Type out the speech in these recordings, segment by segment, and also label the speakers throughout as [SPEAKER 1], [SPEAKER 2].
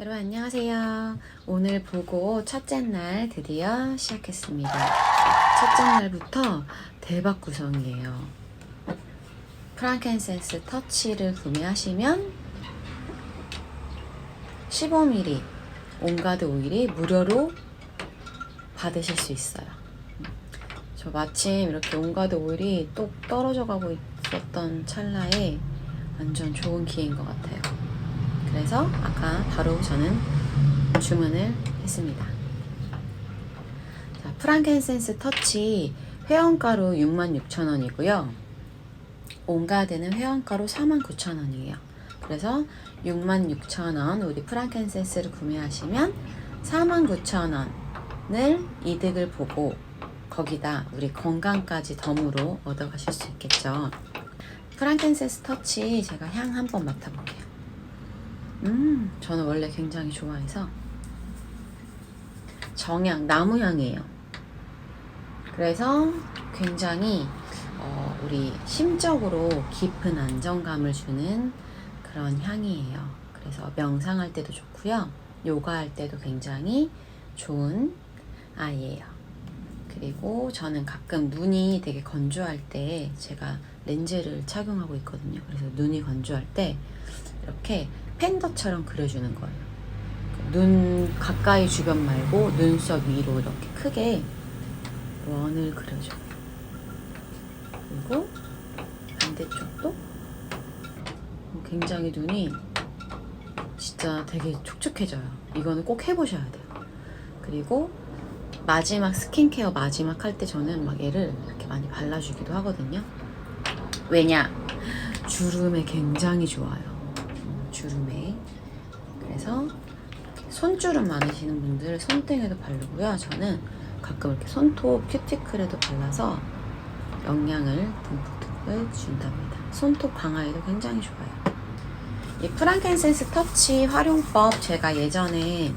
[SPEAKER 1] 여러분 안녕하세요. 오늘 보고 첫째 날 드디어 시작했습니다. 첫째 날부터 대박 구성이에요. 프랑켄센스 터치를 구매하시면 15ml 온가드 오일이 무료로 받으실 수 있어요. 저 마침 이렇게 온가드 오일이 똑 떨어져 가고 있었던 찰나에 완전 좋은 기회인 것 같아요. 그래서 아까 바로 저는 주문을 했습니다. 자, 프랑켄센스 터치 회원가로 66,000원이고요. 온가드는 회원가로 49,000원이에요. 그래서 66,000원 우리 프랑켄센스를 구매하시면 49,000원을 이득을 보고 거기다 우리 건강까지 덤으로 얻어가실 수 있겠죠. 프랑켄센스 터치 제가 향 한번 맡아볼게요. 음, 저는 원래 굉장히 좋아해서 정향, 나무향이에요. 그래서 굉장히 어, 우리 심적으로 깊은 안정감을 주는 그런 향이에요. 그래서 명상할 때도 좋고요. 요가할 때도 굉장히 좋은 아이예요. 그리고 저는 가끔 눈이 되게 건조할 때 제가 렌즈를 착용하고 있거든요. 그래서 눈이 건조할 때 이렇게 팬더처럼 그려주는 거예요. 눈 가까이 주변 말고 눈썹 위로 이렇게 크게 원을 그려줘요. 그리고 반대쪽도 굉장히 눈이 진짜 되게 촉촉해져요. 이거는 꼭 해보셔야 돼요. 그리고 마지막 스킨케어 마지막 할 때 저는 막 얘를 이렇게 많이 발라주기도 하거든요. 왜냐? 주름에 굉장히 좋아요. 주름에. 그래서 손주름 많으시는 분들 손등에도 바르고요. 저는 가끔 이렇게 손톱 큐티클에도 발라서 영양을 듬뿍듬뿍 준답니다. 손톱 강화에도 굉장히 좋아요. 이 프랑켄센스 터치 활용법 제가 예전에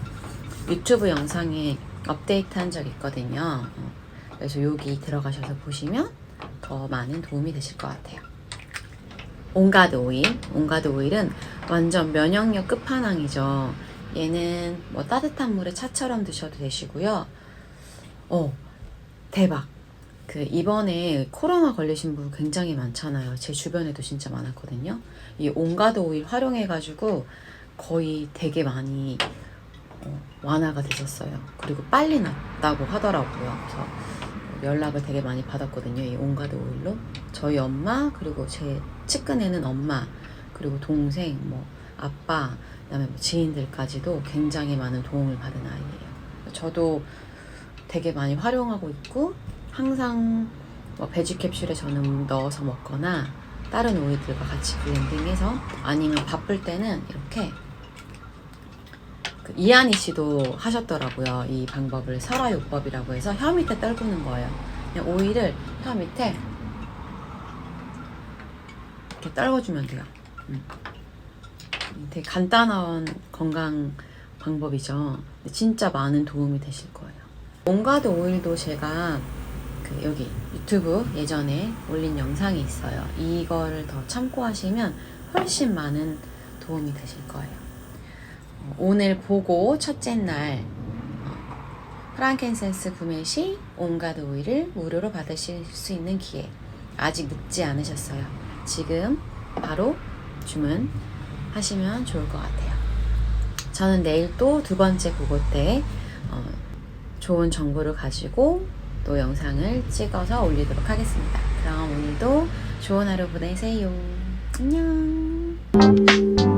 [SPEAKER 1] 유튜브 영상에 업데이트 한 적 있거든요. 어, 그래서 여기 들어가셔서 보시면 더 많은 도움이 되실 것 같아요. 온가드 오일. 온가드 오일은 완전 면역력 끝판왕이죠. 얘는 뭐 따뜻한 물에 차처럼 드셔도 되시고요. 어, 대박. 그 이번에 코로나 걸리신 분 굉장히 많잖아요. 제 주변에도 진짜 많았거든요. 이 온가드 오일 활용해가지고 거의 되게 많이 어, 완화가 되셨어요. 그리고 빨리 낫다고 하더라고요. 그래서 연락을 되게 많이 받았거든요. 이 온가드 오일로. 저희 엄마, 그리고 제 측근에는 엄마, 그리고 동생, 뭐, 아빠, 그 다음에 뭐 지인들까지도 굉장히 많은 도움을 받은 아이예요. 저도 되게 많이 활용하고 있고, 항상 뭐 베지 캡슐에 저는 넣어서 먹거나, 다른 오일들과 같이 블렌딩해서, 아니면 바쁠 때는 이렇게 그 이한희 씨도 하셨더라고요. 이 방법을 설화요법이라고 해서 혀 밑에 떨구는 거예요. 그냥 오일을 혀 밑에 이렇게 떨궈주면 돼요. 음. 되게 간단한 건강 방법이죠. 진짜 많은 도움이 되실 거예요. 온가드 오일도 제가 그 여기 유튜브 예전에 올린 영상이 있어요. 이거를 더 참고하시면 훨씬 많은 도움이 되실 거예요. 어, 오늘 보고 첫째 날 어, 프랑켄센스 구매 시 온가드 오일을 무료로 받으실 수 있는 기회 아직 늦지 않으셨어요. 지금 바로 주문하시면 좋을 것 같아요. 저는 내일 또 두 번째 보고 때 어, 좋은 정보를 가지고 또 영상을 찍어서 올리도록 하겠습니다. 그럼 오늘도 좋은 하루 보내세요. 안녕.